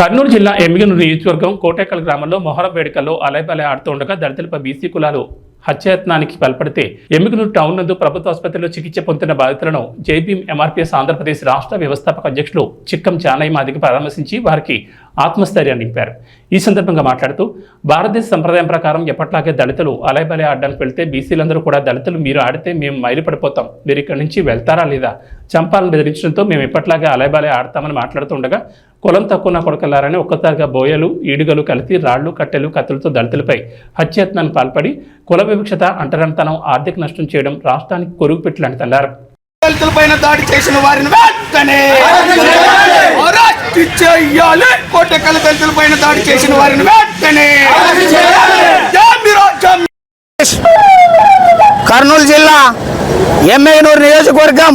కర్నూలు జిల్లా ఎమ్మిగనూరు నియోజకవర్గం కోటేకల్ గ్రామంలో మొహరం వేడుకల్లో అలైబలై ఆడుతుండగా దళితులపై బీసీ కులాలు హత్యాయత్నానికి పాల్పడితే ఎమ్మిగనూరు టౌన్ నందు ప్రభుత్వ ఆసుపత్రిలో చికిత్స పొందుతున్న బాధితులను జైభీం ఎంఆర్పీఎస్ ఆంధ్రప్రదేశ్ రాష్ట్ర వ్యవస్థాపక అధ్యక్షులు చిక్కం చానయ్య మాదికి పరామర్శించి వారికి ఆత్మస్థైర్యాన్ని నింపారు. ఈ సందర్భంగా మాట్లాడుతూ భారతదేశ సంప్రదాయం ప్రకారం ఎప్పట్లాగే దళితులు అలైబలే ఆడడానికి వెళ్తే బీసీలందరూ కూడా దళితులు మీరు ఆడితే మేము మైలు పడిపోతాం మీరు ఇక్కడి నుంచి వెళ్తారా లేదా? చంపాలని బెదిరించడంతో మేము ఎప్పట్లాగే అలైబలే ఆడతామని మాట్లాడుతుండగా కులం తక్కువ నా కొడకల్లారని ఒక్కసారిగా బోయలు ఈడుగలు కలిసి రాళ్ళు కట్టెలు కత్తులతో దళితులపై హత్యాయత్నాన్ని పాల్పడి కుల వివక్షత అంటరంతనం ఆర్థిక నష్టం చేయడం రాష్ట్రానికి కొరుగు పెట్టిలని తల్లారు దళితుల పైన దాడి చేసిన వారిని వెంటనే చేయాలి. కోటెక్కల దళితుల దాడి చేసిన వారిని వెంటనే కర్నూలు జిల్లా ఎమ్మెగనూరు నియోజకవర్గం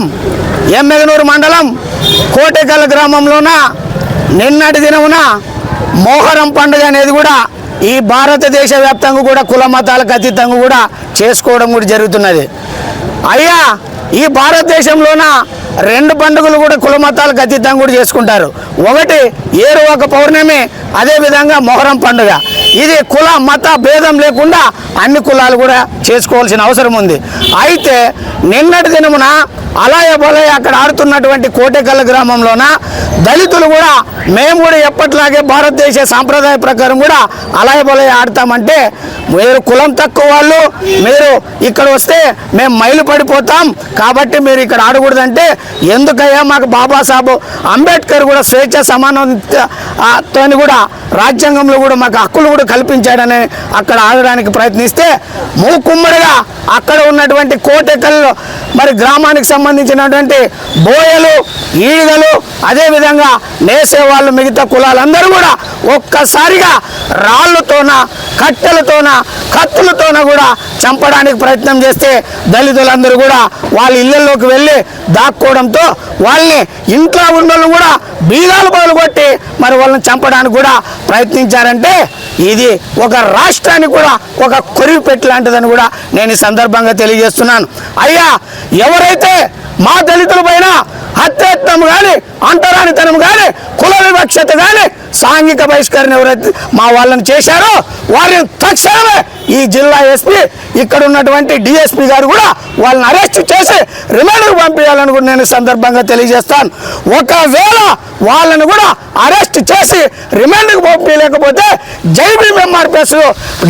ఎమ్మెగనూరు మండలం కోటేకల్ గ్రామంలోన నిన్నటి దినమున మోహరం పండుగ అనేది కూడా ఈ భారతదేశ వ్యాప్తంగా కూడా కుల మతాలకు అతీతంగా కూడా చేసుకోవడం కూడా జరుగుతున్నది. అయ్యా ఈ భారతదేశంలోన రెండు పండుగలు కూడా కుల మతాలకు అతీతంగా కూడా చేసుకుంటారు. ఒకటి ఏరు ఒక పౌర్ణమి అదేవిధంగా మొహరం పండుగ. ఇది కుల మత భేదం లేకుండా అన్ని కులాలు కూడా చేసుకోవాల్సిన అవసరం ఉంది. అయితే నిన్నటి దినమున అలాయ బలయ అక్కడ ఆడుతున్నటువంటి కోటెకల్ల గ్రామంలోన? దళితులు కూడా మేము కూడా ఎప్పట్లాగే భారతదేశ సాంప్రదాయ ప్రకారం కూడా అలాయ బలయ ఆడతామంటే మీరు కులం తక్కువ వాళ్ళు మీరు ఇక్కడ వస్తే మేము మైలు పడిపోతాం. కాబట్టి మీరు ఇక్కడ ఆడకూడదంటే ఎందుకయ్యా మాకు బాబాసాహెబ్ అంబేద్కర్ కూడా స్వేచ్ఛ సమానతని కూడా రాజ్యాంగంలో కూడా మాకు హక్కులు కూడా కల్పించాడని అక్కడ ఆడడానికి ప్రయత్నిస్తే మూకుమ్మడిగా అక్కడ ఉన్నటువంటి కోటెకల్లో మరి గ్రామానికి సంబంధించినటువంటి బోయలు ఈగలు అదేవిధంగా నేసేవాళ్ళు మిగతా కులాలందరూ కూడా ఒక్కసారిగా రాళ్ళతోన కట్టెలతోన కత్తులతోన కూడా చంపడానికి ప్రయత్నం చేస్తే దళితులందరూ కూడా వాళ్ళ ఇళ్ళల్లోకి వెళ్ళి దాక్కోవడంతో వాళ్ళని ఇంట్లో ఉన్న వాళ్ళు కూడా బీగాలు పగలగొట్టి మరి వాళ్ళని చంపడానికి కూడా ప్రయత్నించారంటే ఇది ఒక రాష్ట్రానికి కూడా ఒక కొరివి పెట్టలాంటిదని కూడా నేను ఈ సందర్భంగా తెలియజేస్తున్నాను. అయ్యా ఎవరైతే మా దళితుల పైన హత్యత్నం కానీ అంటరానితనం కానీ కుల వివక్షత కానీ సాంఘిక బహిష్కరణ ఎవరైతే మా వాళ్ళని చేశారో వారిని తక్షణమే ఈ జిల్లా ఎస్పీ ఇక్కడ ఉన్నటువంటి డిఎస్పీ గారు కూడా వాళ్ళని అరెస్ట్ చేసి రిమాండ్కు పంపించాలని కూడా నేను సందర్భంగా తెలియజేస్తాను. ఒకవేళ వాళ్ళని కూడా అరెస్ట్ చేసి రిమాండ్కి పంపించలేకపోతే జైబీ ఎంఆర్పిఎస్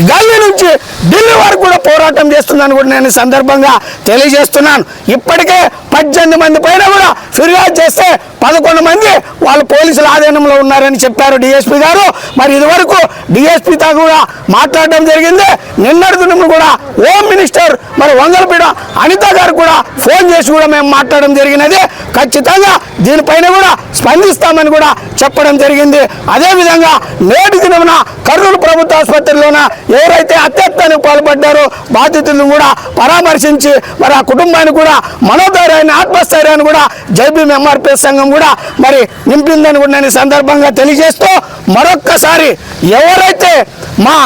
ఢిల్లీ నుంచి ఢిల్లీ వరకు కూడా పోరాటం చేస్తుందని కూడా నేను సందర్భంగా తెలియజేస్తున్నాను. ఇప్పటికే పద్దెనిమిది మంది పైన కూడా ఫిర్యాదు చేస్తే పదకొండు మంది వాళ్ళు పోలీసుల ఆధీనంలో ఉన్నారని చెప్పారు డిఎస్పీ గారు. మరి ఇదివరకు డిఎస్పీతో కూడా మాట్లాడడం జరిగింది. నిన్నటి కూడా హోమ్ మినిస్టర్ మరి వందలపీడ అనిత గారు కూడా ఫోన్ చేసి కూడా మేము మాట్లాడడం జరిగినది. ఖచ్చితంగా దీనిపైన కూడా స్పందిస్తామని కూడా చెప్పడం జరిగింది. అదేవిధంగా నేటి దినమున కర్నూలు ప్రభుత్వ ఆసుపత్రిలోన ఎవరైతే అత్యత్తానికి పాల్పడ్డారో బాధితులను కూడా పరామర్శించి మరి ఆ కుటుంబాన్ని కూడా మనోధైర్యాన్ని ఆత్మస్థైర్యాన్ని కూడా జైబీఎం ఎంఆర్పీ సంఘం కూడా మరి నింపిందని కూడా నేను సందర్భంగా తెలియజేస్తూ మరొక్కసారి ఎవరైతే మా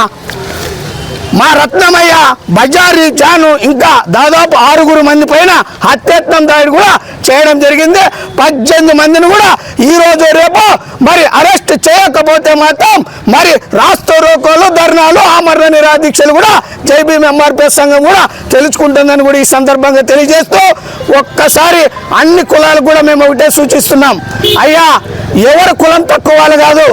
మా రత్నమయ్య బజారి జాను ఇంకా దాదాపు ఆరుగురు మంది పైన హత్యత్నం దాడి కూడా చేయడం జరిగింది. పద్దెనిమిది మందిని కూడా ఈరోజు రేపు మరి అరెస్ట్ చేయకపోతే మాత్రం మరి రాష్ట్ర రోకోలు ధర్నాలు ఆమరణ నిరాదీక్షలు కూడా జైబీఎం ఎంఆర్పిఎస్ సంఘం కూడా తెలుసుకుంటుందని కూడా ఈ సందర్భంగా తెలియజేస్తూ ఒక్కసారి అన్ని కులాలకు కూడా మేము ఒకటే సూచిస్తున్నాం. అయ్యా ఎవరు కులం తక్కువ వాళ్ళు కాదు.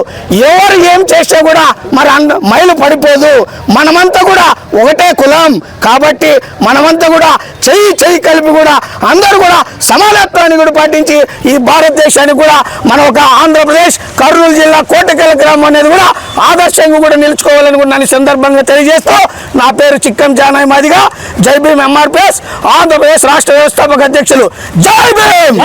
ఎవరు ఏం చేస్తే కూడా మరి అంద మైలు పడిపోదు. మనమంతా కూడా ఒకటే కులం కాబట్టి మనమంతా కూడా చెయ్యి చెయ్యి కలిపి కూడా అందరూ కూడా సమానత్వాన్ని కూడా పాటించి ఈ భారతదేశానికి కూడా మన ఒక ఆంధ్రప్రదేశ్ కర్నూలు జిల్లా కోటకెల గ్రామం అనేది కూడా ఆదర్శంగా కూడా నిలుచుకోవాలని కూడా నన్ను సందర్భంగా తెలియజేస్తూ నా పేరు చిక్కం జానాయ్ మాదిగా. జై భీమ్ ఎంఆర్పిఎస్ ఆంధ్రప్రదేశ్ రాష్ట్ర వ్యవస్థాపక అధ్యక్షులు. జై భీమ్!